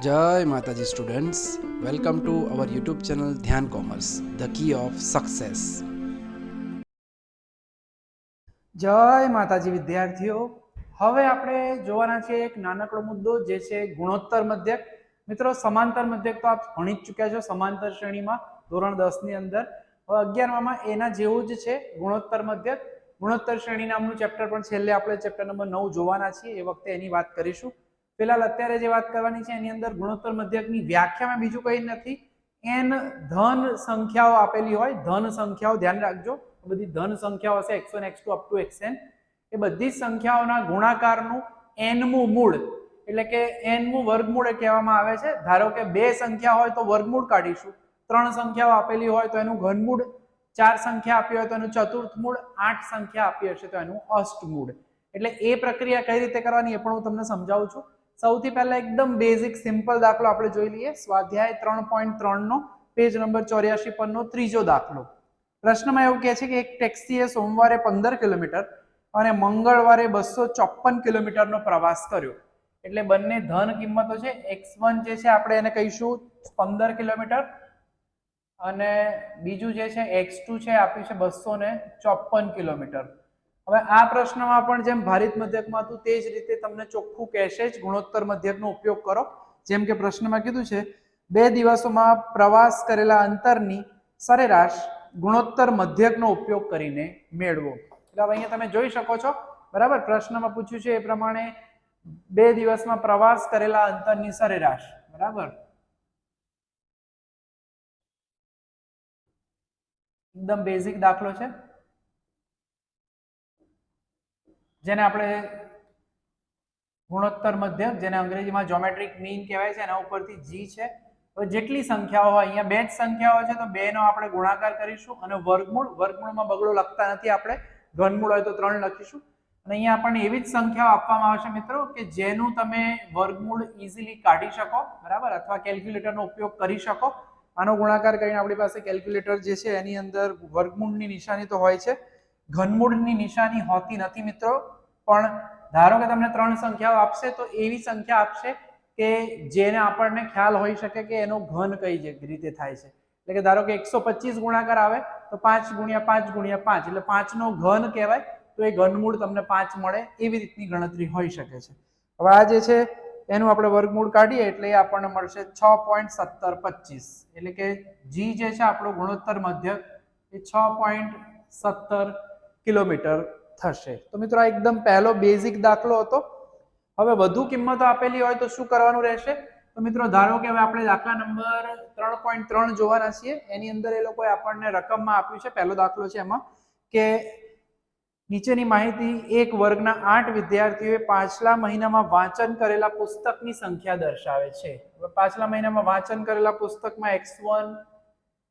જય માતાજી students welcome to our YouTube channel Dhyan commerce the key of success જય માતાજી વિદ્યાર્થીઓ. હવે આપણે જોવાના છે એક નાનકડો મુદ્દો જે છે ગુણોત્તર મધ્યક. મિત્રો, સમાંતર મધ્યક તો આપ ભણી જ ચૂક્યા છો સમાંતર શ્રેણીમાં, ધોરણ દસની અંદર. હવે અગિયારમાં એના જેવું જ છે ગુણોત્તર મધ્યક. ગુણોત્તર શ્રેણી નામનું ચેપ્ટર પણ છેલ્લે આપણે ચેપ્ટર નંબર નવ જોવાના છીએ. એ વખતે એની વાત કરીશું. ફિલહાલ અત્યારે જે વાત કરવાની છે, એની અંદર ગુણોત્તર મધ્યકની વ્યાખ્યામાં બીજું કંઈ નથી. એન ધન સંખ્યાઓ આપેલી હોય, ધન સંખ્યાઓ ધ્યાન રાખજો. બધી ધન સંખ્યાઓ હશે, x x two, up to x n એ બધી જ સંખ્યાઓના ગુણાકારનું એનમું મૂળ, એટલે કે એનમું વર્ગમૂળ કહેવામાં આવે છે. ધારો કે બે સંખ્યા હોય તો વર્ગમૂળ કાઢીશું. ત્રણ સંખ્યાઓ આપેલી હોય તો એનું ઘનમૂળ, ચાર સંખ્યા આપી હોય તો એનું ચતુર્થ મૂળ, આઠ સંખ્યા આપી હશે તો એનું અષ્ટમૂળ. એટલે એ પ્રક્રિયા કઈ રીતે કરવાની એ પણ હું તમને સમજાવું છું. સૌથી પહેલા એકદમ બેઝિક સિમ્પલ દાખલો આપણે જોઈ લઈએ. સ્વાધ્યાય ત્રણ પોઈન્ટ ત્રણનો પેજ નંબર ચોર્યાસી પરનો ત્રીજો દાખલો. પ્રશ્નમાં એવું કહે છે કે એક ટેક્સીએ સોમવારે પંદર કિલોમીટર અને મંગળવારે બસો ચોપન કિલોમીટરનો પ્રવાસ કર્યો. એટલે બંને ધન કિંમતો છે. એક્સ વન જે છે આપણે એને કહીશું પંદર કિલોમીટર અને બીજું જે છે એક્સ ટુ છે આપ્યું છે બસો ને ચોપન કિલોમીટર. હવે આ પ્રશ્નમાં પણ જેમ ભારિત મધ્યકમાં હતું તે જ રીતે તમને ચોખ્ખું કહેશે જ, ગુણોત્તર મધ્યકનો ઉપયોગ કરો. જેમ કે પ્રશ્નમાં કીધું છે, બે દિવસોમાં પ્રવાસ કરેલા અંતરની સરેરાશ ગુણોત્તર મધ્યકનો ઉપયોગ કરીને મેળવો. એટલે હવે અહીંયા તમે જોઈ શકો છો, બરાબર? પ્રશ્નમાં પૂછ્યું છે એ પ્રમાણે બે દિવસમાં પ્રવાસ કરેલા અંતરની સરેરાશ, બરાબર? એકદમ બેઝિક દાખલો છે. જેને આપણે ગુણોત્તર મધ્યક, જેને અંગ્રેજીમાં જોમેટ્રિક મીન કહેવાય છે, એના ઉપરથી જી છે. હવે જેટલી સંખ્યાઓ હોય, અહીંયા બે જ સંખ્યાઓ છે, તો બેનો આપણે ગુણાકાર કરીશું અને વર્ગમૂળ, વર્ગમૂળમાં બગડો લખતા નથી આપણે. ઘનમૂળ હોય તો ત્રણ લખીશું. અને અહીંયા આપણને એવી જ સંખ્યાઓ આપવામાં આવશે મિત્રો, કે જેનું તમે વર્ગમૂળ ઇઝીલી કાઢી શકો, બરાબર? અથવા કેલ્ક્યુલેટરનો ઉપયોગ કરી શકો. આનો ગુણાકાર કરીને આપણી પાસે કેલ્ક્યુલેટર જે છે, એની અંદર વર્ગમૂળની નિશાની તો હોય છે. ઘનમૂળની નિશાની હોતી નથી મિત્રો. પણ ધારો કે તમને ત્રણ સંખ્યાઓ આપશે, તો એવી સંખ્યા આપશે કે જેને આપણને ખ્યાલ હોઈ શકે કે એનો ઘન કઈ રીતે થાય છે. એટલે કે ધારો કે એકસો પચીસ ગુણાકાર આવે, તો પાંચ ગુણ્યા પાંચ ગુણ્યા પાંચ, એટલે પાંચનો ઘન કહેવાય, તો એ ઘનમૂળ તમને પાંચ મળે એવી રીતની ગણતરી હોઈ શકે છે. હવે આ જે છે, એનું આપણે વર્ગમૂળ કાઢીએ, એટલે એ આપણને મળશે છ પોઈન્ટ સત્તર પચીસ. એટલે કે જી જે છે, આપણો ગુણોત્તર મધ્યક, એ છ પોઈન્ટ સત્તર કિલોમીટર થશે. તો મિત્રો આ એકદમ પહેલો બેઝિક દાખલો હતો. હવે વધુ કિંમતો આપેલી હોય તો શું કરવાનું રહેશે? તો મિત્રો ધારો કે હવે આપણે દાખલા નંબર ત્રણ પોઈન્ટ ત્રણ જોવાના છીએ. એની અંદર એ લોકોએ આપણને રકમમાં આપ્યું છે. પહેલો દાખલો છે એમાં કે નીચેની માહિતી એક વર્ગના આઠ વિદ્યાર્થીઓએ પાછલા મહિનામાં વાંચન કરેલા પુસ્તકની સંખ્યા દર્શાવે છે. પાછલા મહિનામાં વાંચન કરેલા પુસ્તકમાં એક્સ વન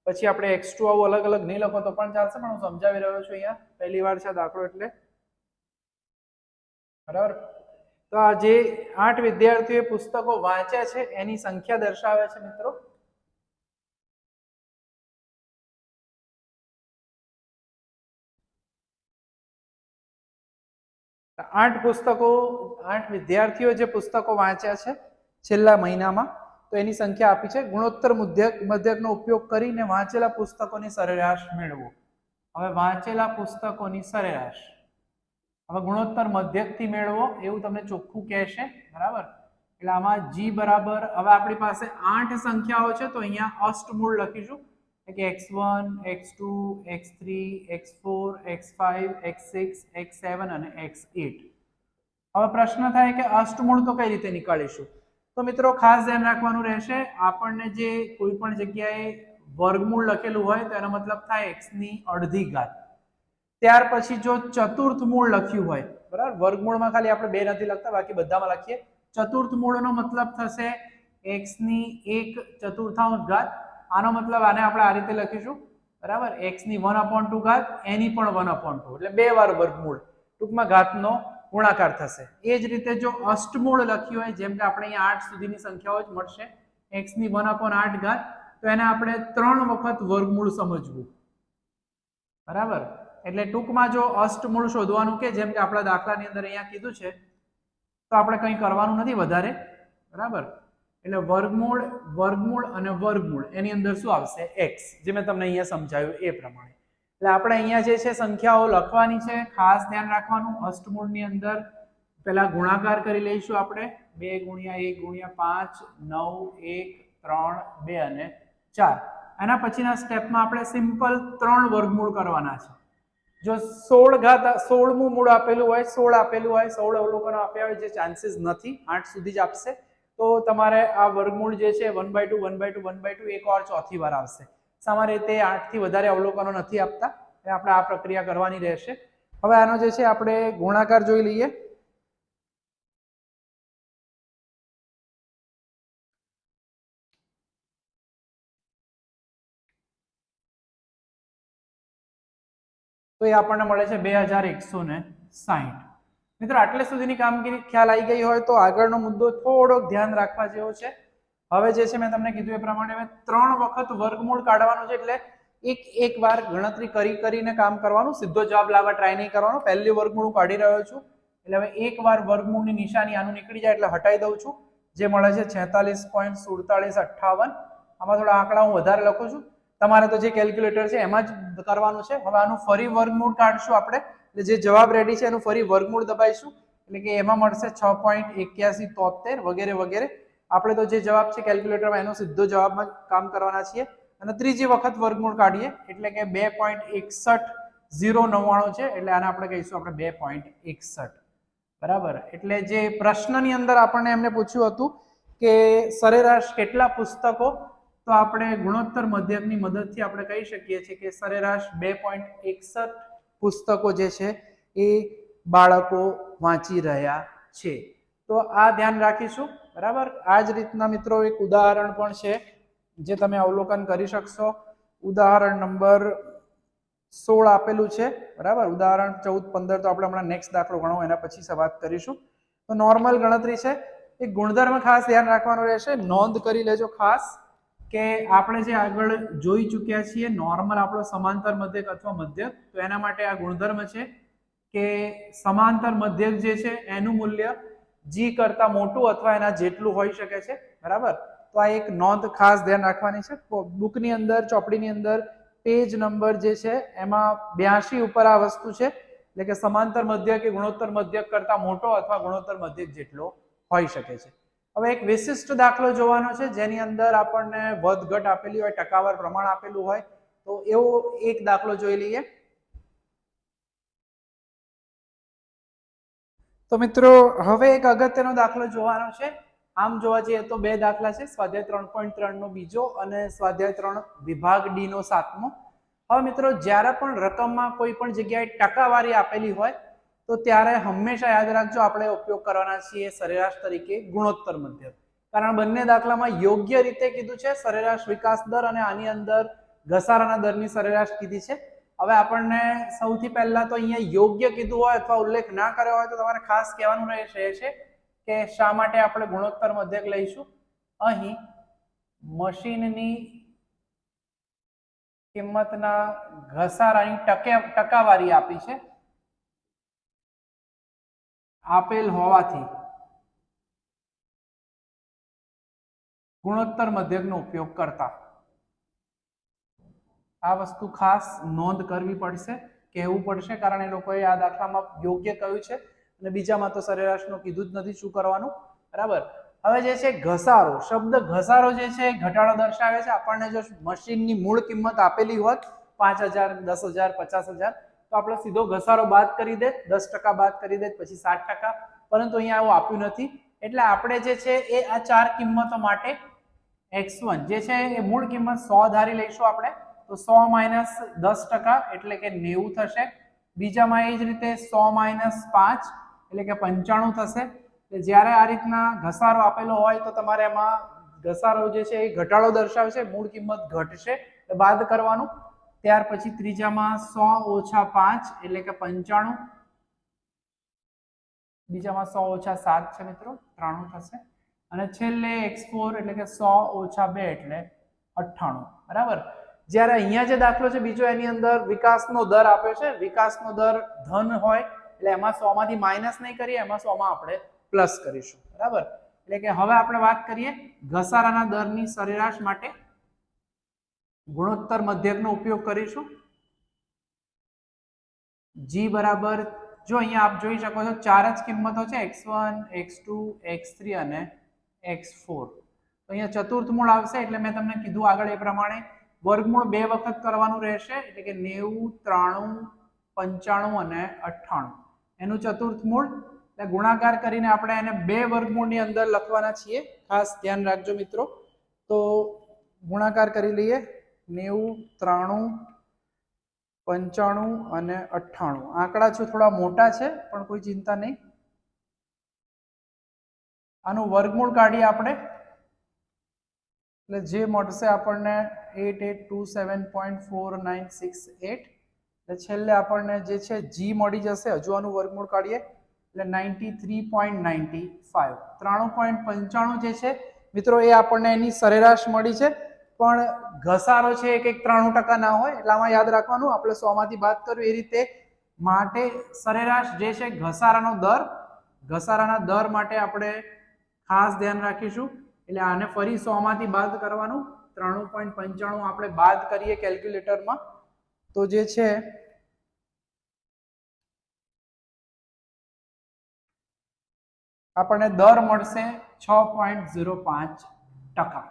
પછી આપણે એક્સ ટુ આવું અલગ અલગ નહીં લખો તો પણ ચાલશે, પણ હું સમજાવી રહ્યો છું અહીંયા. પહેલી વાર છે દાખલો એટલે. બરાબર? તો આ જે આઠ વિદ્યાર્થીઓએ પુસ્તકો વાંચ્યા છે, એની સંખ્યા દર્શાવે છે મિત્રો. આઠ પુસ્તકો, આઠ વિદ્યાર્થીઓ જે પુસ્તકો વાંચ્યા છે છેલ્લા મહિનામાં તો એની સંખ્યા આપી છે. ગુણોત્તર મધ્યક, મધ્યકનો ઉપયોગ કરીને વાંચેલા પુસ્તકોની સરેરાશ મેળવો. હવે વાંચેલા પુસ્તકોની સરેરાશ. હવે ગુણોત્તર મધ્યકથી મેળવો, એવું તમને ચોખ્ખું કહેશે, બરાબર? એટલે આમાં જી બરાબર, હવે આપણી પાસે આઠ સંખ્યાઓ છે, તો અહીંયા અષ્ટમૂળ લખીશું. કે x one, x two, x three, x four, x five x six, x seven અને એક્સ એટ હવે પ્રશ્ન થાય કે અષ્ટમૂળ તો કઈ રીતે નીકાળીશું? તો મિત્રો, ખાસ ધ્યાન રાખવાનું રહેશે, આપણને જે કોઈ પણ જગ્યાએ વર્ગમૂળ લખેલું હોય તો એનો મતલબ થાય એક્સની અડધી ઘાત. ત્યાર પછી જો ચતુર્થ મૂળ લખ્યું હોય, બરાબર? વર્ગમૂળમાં ખાલી આપણે બે નથી લખતા, બાકી બધામાં લખીએ. ચતુર્થ મૂળનો મતલબ થશે એક્સની એક ચતુર્થાંશ ઘાત. આનો મતલબ આને આપણે આ રીતે લખીશું, બરાબર? એક્સની વન અપોન ટુ ઘાત, એની પણ વન અપોન ટુ એટલે બે વાર વર્ગમૂળ. ટૂંકમાં ઘાતનો ગુણાકાર થશે. એ જ રીતે જો અષ્ટમૂળ લખ્યું હોય, જેમ કે આપણે અહીંયા આઠ સુધીની સંખ્યાઓ જ મળશે એક્સની વન અપોન આઠ ઘાત, તો એને આપણે ત્રણ વખત વર્ગમૂળ સમજવું. બરાબર? એટલે ટૂંકમાં જો અષ્ટમૂળ શોધવાનું કે, જેમ કે આપણા દાખલાની અંદર અહીંયા કીધું છે, તો આપણે કંઈ કરવાનું નથી વધારે. બરાબર? એટલે વર્ગમૂળ વર્ગમૂળ અને વર્ગમૂળ, એની અંદર શું આવશે? એક્સ, જે મેં તમને અહીંયા સમજાવ્યું એ પ્રમાણે. એટલે આપણે અહીંયા જે છે સંખ્યાઓ લખવાની છે, ખાસ ધ્યાન રાખવાનું. અષ્ટમૂળની અંદર પહેલા ગુણાકાર કરી લઈશું આપણે. બે ગુણ્યા એક ગુણ્યા પાંચ, નવ, એક, ત્રણ, બે અને ચાર. એના પછીના સ્ટેપમાં આપણે સિમ્પલ ત્રણ વર્ગમૂળ કરવાના છે. જો સોળ ઘાત, સોળમું મૂળ આપેલું હોય, સોળ આપેલું હોય, સોળ અવલોકનો આપ્યા હોય, જે ચાન્સીસ નથી, આઠ સુધી જ આપશે. તો તમારે આ વર્ગમૂળ જે છે one by two one by two one by two એક વાર ચોથી વાર આવશે. સામાન્ય રીતે આઠથી વધારે અવલોકનો નથી આપતા. એટલે આપણે આ પ્રક્રિયા કરવાની રહેશે. હવે આનો જે છે આપણે ગુણાકાર જોઈ લઈએ. તો એ આપણને મળે છે બે હજાર એકસો ને સાહીઠ. મિત્રો, આટલે સુધીની કામગીરી ખ્યાલ આવી ગઈ હોય તો આગળનો મુદ્દો થોડોક ધ્યાન રાખવા જેવો છે. હવે જે છે મેં તમને કીધું એ પ્રમાણે મેં ત્રણ વખત વર્ગમૂળ કાઢવાનું છે એટલે એક એક વાર ગણતરી કરી કરીને કામ કરવાનું, સીધો જવાબ લાવવા ટ્રાય નહીં કરવાનો. પહેલી વર્ગમૂળ કાઢી રહ્યો છું. એટલે હવે એક વાર વર્ગમૂળની નિશાની આનું નીકળી જાય એટલે હટાઈ દઉં છું. જે મળે છે છેતાલીસ પોઈન્ટ સુડતાલીસ અઠ્ઠાવન. આમાં થોડા આંકડા હું વધારે લખું છું. તમારે તો જે કેલ્ક્યુલેટર છે એમાં જ કરવાનું છે. હવે આનું ફરી વર્ગમૂળ કાઢશું આપણે. એટલે જે જવાબ રેડી છે એનું ફરી વર્ગમૂળ દબાઈશું. એટલે કે એમાં મળશે છ પોઈન્ટ એક્યાસી તોતેર વગેરે વગેરે. આપણે તો જે જવાબ છે કેલ્ક્યુલેટરમાં એનો સીધો જવાબમાં કામ કરવાના છીએ. અને ત્રીજી વખત વર્ગમૂળ કાઢીએ, એટલે કે બે પોઈન્ટ એકસઠ ઝીરો નવ્વાણું છે, એટલે આને આપણે કહીશું આપણે બે પોઈન્ટ એકસઠ. બરાબર? એટલે જે પ્રશ્નની અંદર આપણને એમને પૂછ્યું હતું કે સરેરાશ કેટલા પુસ્તકો? તો આપણે ગુણોત્તર મધ્યકની મદદથી આપણે કહી શકીએ છીએ કે સરેરાશ બે પોઈન્ટ એકસઠ પુસ્તકો જે છે એ બાળકો વાંચી રહ્યા છે. તો આ ધ્યાન રાખીશું. બરાબર? આ જ રીતના મિત્રો એક ઉદાહરણ પણ છે, જે તમે અવલોકન કરી શકશો. ઉદાહરણ નંબર સોળ આપેલું છે, બરાબર? ઉદાહરણ ચૌદ, પંદર તો આપણે હમણાં નેક્સ્ટ દાખલો ગણો, એના પછી વાત કરીશું. તો નોર્મલ ગણતરી છે. એ ગુણધર્મ ખાસ ધ્યાન રાખવાનું રહેશે. નોંધ કરી લેજો ખાસ કે આપણે જે આગળ જોઈ ચૂક્યા છીએ નોર્મલ આપણો સમાંતર મધ્યક અથવા મધ્યક, તો એના માટે આ ગુણધર્મ છે કે સમાંતર મધ્યક જે છે, એનું મૂલ્ય જી કરતા મોટું અથવા એના જેટલું હોઈ શકે છે, બરાબર? તો આ એક નોંધ ખાસ ધ્યાન રાખવાની છે. બુકની અંદર, ચોપડીની અંદર, પેજ નંબર જે છે, એમાં બ્યાસી ઉપર આ વસ્તુ છે. એટલે કે સમાંતર મધ્ય કે ગુણોત્તર મધ્યક કરતા મોટો અથવા ગુણોત્તર મધ્યક જેટલો હોઈ શકે છે. હવે એક વિશિષ્ટ દાખલો જોવાનો છે, જેની અંદર આપણને વધ ઘટ આપેલી હોય, ટકાવાર પ્રમાણ આપેલું હોય, તો એવો એક દાખલો જોઈ લઈએ. તો મિત્રો, હવે એક અગત્યનો દાખલો જોવાનો છે. આમ જોવા જઈએ તો બે દાખલા છે. સ્વાધ્યાય ત્રણ પોઈન્ટ ત્રણનો બીજો અને સ્વાધ્યાય ત્રણ વિભાગ ડી નો સાતમો. હવે મિત્રો, જ્યારે પણ રકમમાં કોઈ પણ જગ્યાએ ટકાવારી આપેલી હોય, તો ત્યારે હંમેશા યાદ રાખજો, આપણે ઉપયોગ કરવાના છીએ સરેરાશ તરીકે ગુણોત્તર મધ્યક કારણ બંને દાખલામાં યોગ્ય રીતે કીધું છે, સરેરાશ વિકાસ દર અને આની અંદર ઘસારાના દરની સરેરાશ કીધી છે. હવે આપણને સૌથી પહેલા તો અહીંયા યોગ્ય કીધું હોય અથવા ઉલ્લેખ ના કર્યો હોય તો તમારે ખાસ કહેવાનું રહેશે છે કે શા માટે આપણે ગુણોત્તર મધ્યક લઈશું? અહીં મશીનની કિંમતના ઘસારાની ટકે ટકાવારી આપી છે. આપેલ હોવાથી ગુણોત્તર મધ્યકનો ઉપયોગ કરતા આ વસ્તુ ખાસ નોંધ કરવી પડશે, કહેવું પડશે, કારણ એ લોકોએ આ દાખલામાં યોગ્ય કહ્યું છે. અને બીજામાં તો સરેરાશનું કીધું જ નથી શું કરવાનું. બરાબર? હવે જે છે ઘસારો, શબ્દ ઘસારો જે છે ઘટાડો દર્શાવે છે. આપણને જો મશીનની મૂળ કિંમત આપેલી હોત, પાંચ હજાર, દસ હજાર, પચાસ હજાર, તો આપણે સીધો ઘસારો બાદ કરી દે, દસ ટકા બાદ કરી દે, પછી સાત ટકા. પરંતુ અહીંયા એવું આપ્યું નથી. એટલે આપણે જે છે એ આ ચાર કિંમતો માટે એક્સ વન, જે છે એ મૂળ કિંમત સો ધારી લઈશું આપણે. તો સો માઇનસ દસ ટકા એટલે કે નેવું થશે. બીજામાં એ જ રીતે સો માઇનસ પાંચ એટલે કે પંચાણું થશે. જ્યારે આ રીતના ઘસારો આપેલો હોય તો તમારે એમાં ઘસારો જે છે એ ઘટાડો દર્શાવશે, મૂળ કિંમત ઘટશે. બાદ કરવાનું. ત્યાર પછી ત્રીજામાં સો ઓછા પાંચ એટલે કે પંચાણું. બીજામાં સો ઓછા સાત છે મિત્રો, ત્રાણું થશે. અને છેલ્લે એક્સ ફોર એટલે કે સો ઓછા બે એટલે અઠ્ઠાણું. બરાબર? જ્યારે અહીંયા જે દાખલો છે, બીજો એની અંદર વિકાસનો દર આપ્યો છે. વિકાસનો દર ધન હોય, એટલે એમાં સો માંથી માઇનસ નહીં કરીએ, એમાં સો માં આપણે પ્લસ કરીશું. બરાબર? એટલે કે હવે આપણે વાત કરીએ ઘસારાના દરની સરેરાશ માટે ગુણોત્તર મધ્યકનો ઉપયોગ કરીશું. જી બરાબર, જો અહીંયા આપ જોઈ શકો છો, ચાર જ કિંમતો છે, x one, x two, x three અને એક્સ ફોર. તો અહીંયા ચતુર્થ મૂળ આવશે, એટલે મેં તમને કીધું આગળ એ પ્રમાણે વર્ગમૂળ બે વખત કરવાનું રહેશે, એટલે કે નેવું, ત્રાણું, પંચાણું અને અઠ્ઠાણું. એનું ચતુર્થ મૂળ, એટલે ગુણાકાર કરીને આપણે એને બે વર્ગમૂળની અંદર લખવાના છીએ. ખાસ ધ્યાન રાખજો મિત્રો. તો ગુણાકાર કરી લઈએ. નેવું, ત્રાણું, પંચાણું અને અઠ્ઠાણું. આંકડા છે થોડા મોટા છે, પણ કોઈ ચિંતા નહીં. આનું વર્ગમૂળ કાઢીએ આપણે. એટલે જે મળશે આપણને eight eight two seven point four nine six eight. એટલે છેલ્લે આપણને જે છે જી મળી જશે, હજુ આનું વર્ગમૂળ કાઢીએ, એટલે ninety three point ninety five. ત્રાણું પોઈન્ટ પંચાણું જે છે, મિત્રો, એ આપણને એની સરેરાશ મળી છે. પણ ઘસારો છે એક એક ત્રાણું ટકા ના હોય, એટલે આમાં યાદ રાખવાનું, આપણે સોમાંથી વાત કર્યું, એ રીતે માટે સરેરાશ જે છે, ઘસારાનો દર, ઘસારાના દર માટે આપણે ખાસ ધ્યાન રાખીશું. એટલે આને ફરી સોમાંથી બાદ કરવાનું. ત્રાણું પોઈન્ટ પંચાણું આપણે બાદ કરીએ કેલ્ક્યુલેટરમાં તો જે છે, આપણને દર મળશે છ પોઈન્ટ ઝીરો પાંચ ટકા.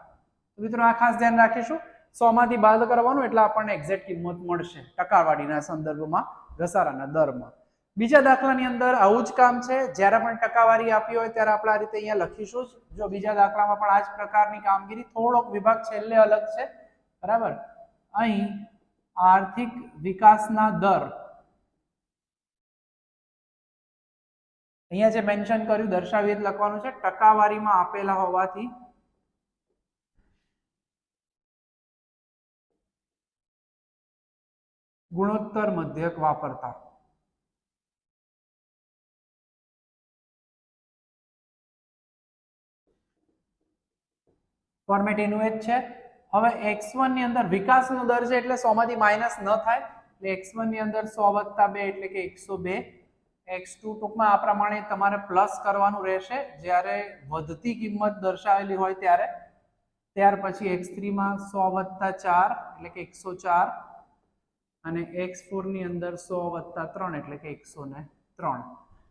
મિત્રો આ ખાસ ધ્યાન રાખીશું. સોમાંથી બાદ કરવાનું એટલે આપણને એક્ઝેક્ટ કિંમત મળશે ટકાવાળીના સંદર્ભમાં ઘસારાના દરમાં. બીજા દાખલાની અંદર આવું જ કામ છે. જ્યારે પણ ટકાવારી આપી હોય ત્યારે આપણે આ રીતે અહીંયા લખીશું જ. બીજા દાખલામાં પણ આ જ પ્રકારની કામગીરી થોડોક વિભાગ છેલ્લે અલગ છે. બરાબર? અહીં આર્થિક વિકાસના દર. અહીંયા જે મેન્શન કર્યું, દર્શાવી લખવાનું છે, ટકાવારીમાં આપેલા હોવાથી. ગુણોત્તર મધ્યક વાપરતા. ફોર્મેટ એનું એ જ છે. હવે x1 ની અંદર વિકાસનો દર છે એટલે 100 માંથી માઇનસ ન થાય. એટલે x1 ની અંદર 100 વત્તા 2 એટલે કે 102 x2 ટૂંકમાં આ પ્રમાણે તમારે પ્લસ કરવાનું રહેશે. જ્યારે વધતી કિંમત દર્શાવેલી હોય ત્યારે. ત્યાર પછી x3 માં 100 વત્તા 4 એટલે કે 104 અને x4 ની અંદર 100 વત્તા 3 એટલે કે 103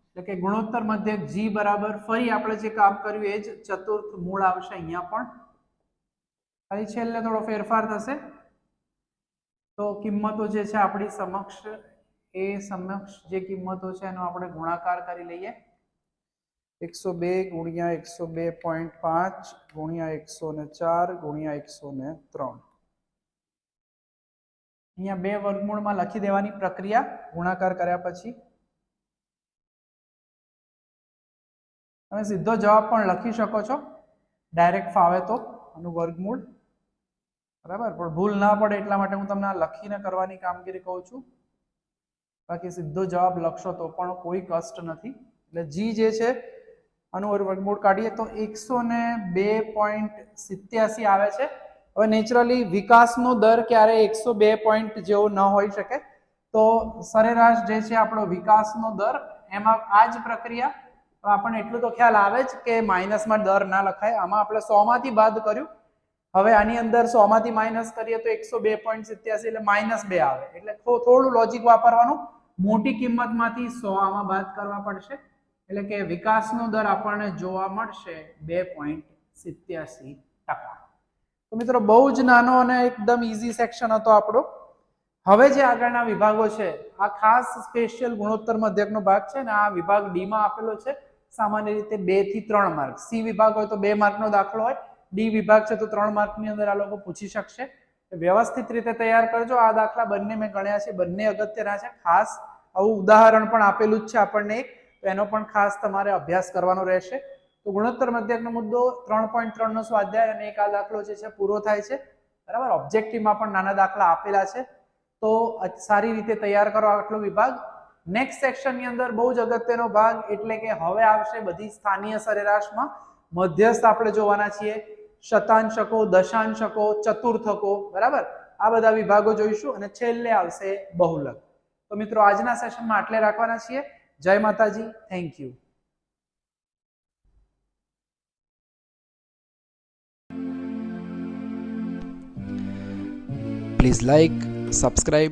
એટલે કે ગુણોત્તર મધ્યક g બરાબર ફરી આપણે જે કામ કર્યું એ જ ચતુર્થ મૂળ આવશે અહીંયા પણ. ખાલી છેલ્લે થોડો ફેરફાર થશે. તો કિંમતો જે છે આપણી સમક્ષ, એ સમક્ષ જે કિંમતો છે એનો આપણે ગુણાકાર કરી લઈએ. એકસો બે ગુણ્યા એકસો બે પોઈન્ટ પાંચ ગુણ્યા એકસો ને ચાર ગુણ્યા એકસો ને ત્રણ. અહીંયા બે વર્ગમૂળમાં લખી દેવાની પ્રક્રિયા ગુણાકાર કર્યા પછી. તમે સીધો જવાબ પણ લખી શકો છો. ડાયરેક્ટ ફાવે તો. આનું વર્ગમૂળ. બરાબર? પણ ભૂલ ના પડે એટલા માટે હું તમને આ લખીને કરવાની કામગીરી કહું છું. બાકી સીધો જવાબ લખશો તો પણ કોઈ કષ્ટ નથી. એટલે જી જે છે, આનું વર્ગમૂળ કાઢીએ તો એકસો ને બે પોઈન્ટ સિત્યાસી આવે છે. હવે નેચરલી વિકાસનો દર ક્યારે એકસો બે પોઈન્ટ જેવો ન હોઈ શકે? તો સરેરાશ જે છે આપણો વિકાસનો દર, એમાં આ જ પ્રક્રિયા તો આપણને એટલું તો ખ્યાલ આવે જ કે માઇનસમાં દર ના લખાય. આમાં આપણે સો માંથી બાદ કર્યું. હવે આની અંદર સો માંથી માઇનસ કરીએ તો એકસો બે પોઈન્ટ સિત્યાસી એટલે માઇનસ બે આવે. એટલે થોડું લોજિક વાપરવાનું. મોટી કિંમતમાંથી સો આમાં બાદ કરવા પડશે. એટલે કે વિકાસનો દર આપણને જોવા મળશે બે પોઈન્ટ સિત્યાસી ટકા. તો મિત્રો, બહુ જ નાનો અને એકદમ ઇઝી સેક્શન હતો આપણો. હવે જે આગળના વિભાગો છે, આ ખાસ સ્પેશિયલ ગુણોત્તર મધ્યકનો ભાગ છે ને આ વિભાગ ડીમાં આપેલો છે. સામાન્ય રીતે બેથી ત્રણ માર્ક. સી વિભાગ હોય તો બે માર્કનો દાખલો હોય. ડી વિભાગ છે તો ત્રણ માર્કની અંદર આ લોકો પૂછી શકશે. વ્યવસ્થિત રીતે તૈયાર કરજો. આ દાખલા બંને મેં ગણ્યા છે. બંને અગત્યના છે. ખાસ આવું ઉદાહરણ પણ આપેલું જ છે આપણને એક. તો એનો પણ ખાસ તમારે અભ્યાસ કરવાનો રહેશે. તો ગુણોત્તર મધ્યકનો મુદ્દો ત્રણ પોઈન્ટ ત્રણનો સ્વાધ્યાય અને એક આ દાખલો જે છે પૂરો થાય છે. બરાબર? ઓબ્જેક્ટિવમાં પણ નાના દાખલા આપેલા છે. તો સારી રીતે તૈયાર કરો આટલો વિભાગ. નેક્સ્ટ સેક્શનની અંદર બહુ જ અગત્યનો ભાગ એટલે કે હવે આવશે બધી સ્થાનીય સરેરાશમાં. મધ્યસ્થ આપણે જોવાના છીએ. શતાંશકો, દશાંશકો, ચતુર્થકો, બરાબર? આ બધા વિભાગો જોઈશું અને છેલ્લે આવશે બહુલક. તો મિત્રો, આજના સેશનમાં આટલે રાખવાના છીએ. જય માતાજી. Thank you please like subscribe